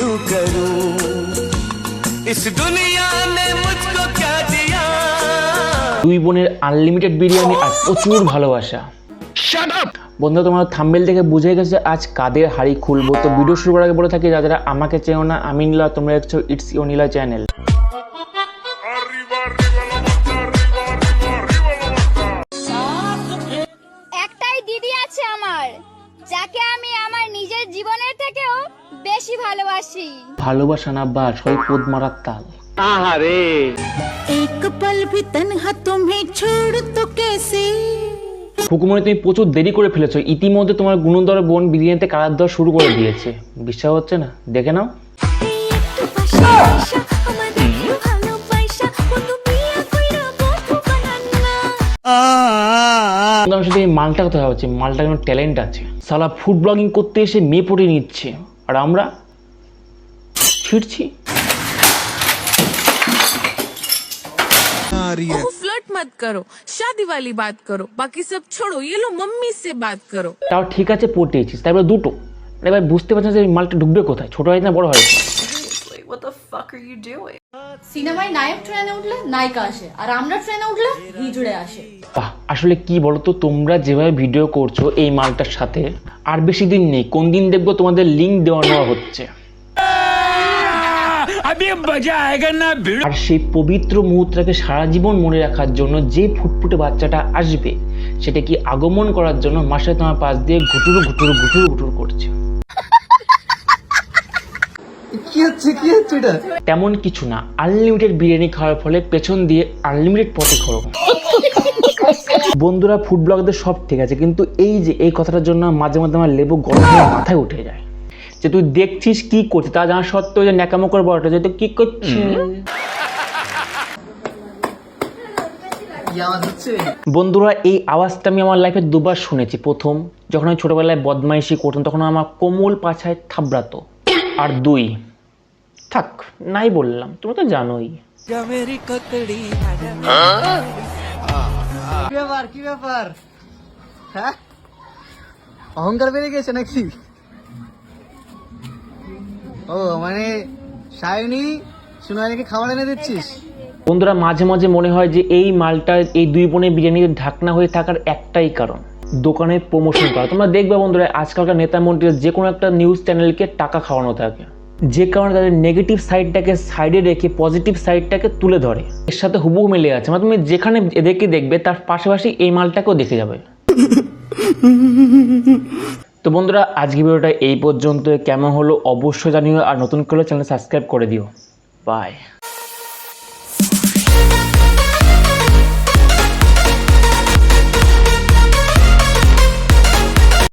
क्यों करूं इस दुनिया ने मुझको क्या दिया দুই বোনের আনলিমিটেড বিরিয়ানি আর প্রচুর ভালোবাসা বন্ধুরা তোমার থাম্বেল দেখে বুঝে গেছে আজ কাদের হাড়ি খুলবো তো ভিডিও শুরু করার আগে বলে থাকি যারা যারা আমাকে চেনো না আমি নীলা তোমরা দেখছো ইটস ইউনিলা চ্যানেল একটাই দিদি আছে আমার যাকে আমি আমার নিজের জীবনের থেকেও বেশি ভালোবাসি। ভালোবাসা না বাস ওই পোদ মারার তাল। আহারে। এক পল ভি তনহা তুমি ছোড় তো কেসে। হুকুমনি তুমি প্রচুর দেরি করে ফেলেছো। ইতিমধ্যে তোমার গুণধর বোন বিরিয়ানিতে কারার দেওয়া শুরু করে দিয়েছে। বিশ্বাস হচ্ছে না? দেখে নাও। শুধু এই মালটা কথা হচ্ছে? মালটা কোনো ট্যালেন্ট আছে। সালা ফুড ব্লগিং করতে এসে মেয়ে পড়ে নিচ্ছে। আর আমরা ছিটছি তাও ঠিক আছে পটিয়েছিস। তারপরে দুটো। এবার বুঝতে পারছেন যে মালটা ঢুকবে কোথায়? ছোট হয় না বড় হয় সিনেমায় নায়ক ট্রেনে উঠলে নায়িকা আসে আর আমরা ট্রেনে উঠলে হিজড়ে আসে। বাহ আসলে কি বলতো তোমরা যেভাবে ভিডিও করছ এই মালটার সাথে আর বেশি দিন নেই কোন দিন দেখব তোমাদের লিঙ্ক দেওয়া নেওয়া হচ্ছে। আর সেই পবিত্র মুহূর্তটাকে সারা জীবন মনে রাখার জন্য যে ফুটফুটে বাচ্চাটা আসবে সেটা কি আগমন করার জন্য মাসে তোমার পাশ দিয়ে ঘুটুরু ঘুটুরু ঘুটুরু ঘুটুরু করছে। তেমন কিছু না আনলিমিটেড বিরিয়ানি খাওয়ার ফলে পেছন দিয়ে আনলিমিটেড পথে খরচ বন্ধুরা ফুড ব্লগদের সব ঠিক আছে কিন্তু এই যে এই কথাটার জন্য মাঝে মাঝে আমার লেবু গরম হয়ে মাথায় উঠে যায়। যে তুই দেখছিস কি করছিস তা জানা সত্ত্বেও যে ন্যাকামো করে বড়টা যে তুই কি করছিস? বন্ধুরা এই আওয়াজটা আমি আমার লাইফে দুবার শুনেছি। প্রথম যখন আমি ছোটবেলায় বদমাইশি করতাম তখন আমার কোমল পাছায় থাবড়াতো। আর দুই। থাক নাই বললাম তুমি তো জানোই। ব্যাপার কি ব্যাপার? হ্যাঁ? অহংকার বেড়ে গেছে নাকি? ও মানে সায়নি সোনালিকে খাবার এনে দিচ্ছিস? বন্ধুরা মাঝে মাঝে মনে হয় যে এই মালটা এই দুই বোনের বিরিয়ানিতে ঢাকনা হয়ে থাকার একটাই কারণ। দোকানের প্রমোশন করা। তোমরা দেখবে বন্ধুরা, আজকালকার নেতা মন্ত্রীরা যে কোনো একটা নিউজ চ্যানেলকে টাকা খাওয়ানো থাকে। যে কারণে তাদের নেগেটিভ সাইডটাকে সাইডে রেখে পজিটিভ সাইডটাকে তুলে ধরে। এর সাথে হুবহু মিলে আছে মানে তুমি যেখানে এদেরকে দেখবে, তার পাশাপাশি এই মালটাকেও দেখে যাবে। তো বন্ধুরা আজকে ভিডিওটা এই পর্যন্ত কেমন হলো অবশ্যই জানিও আর নতুন করে চ্যানেল সাবস্ক্রাইব করে দিও। বাই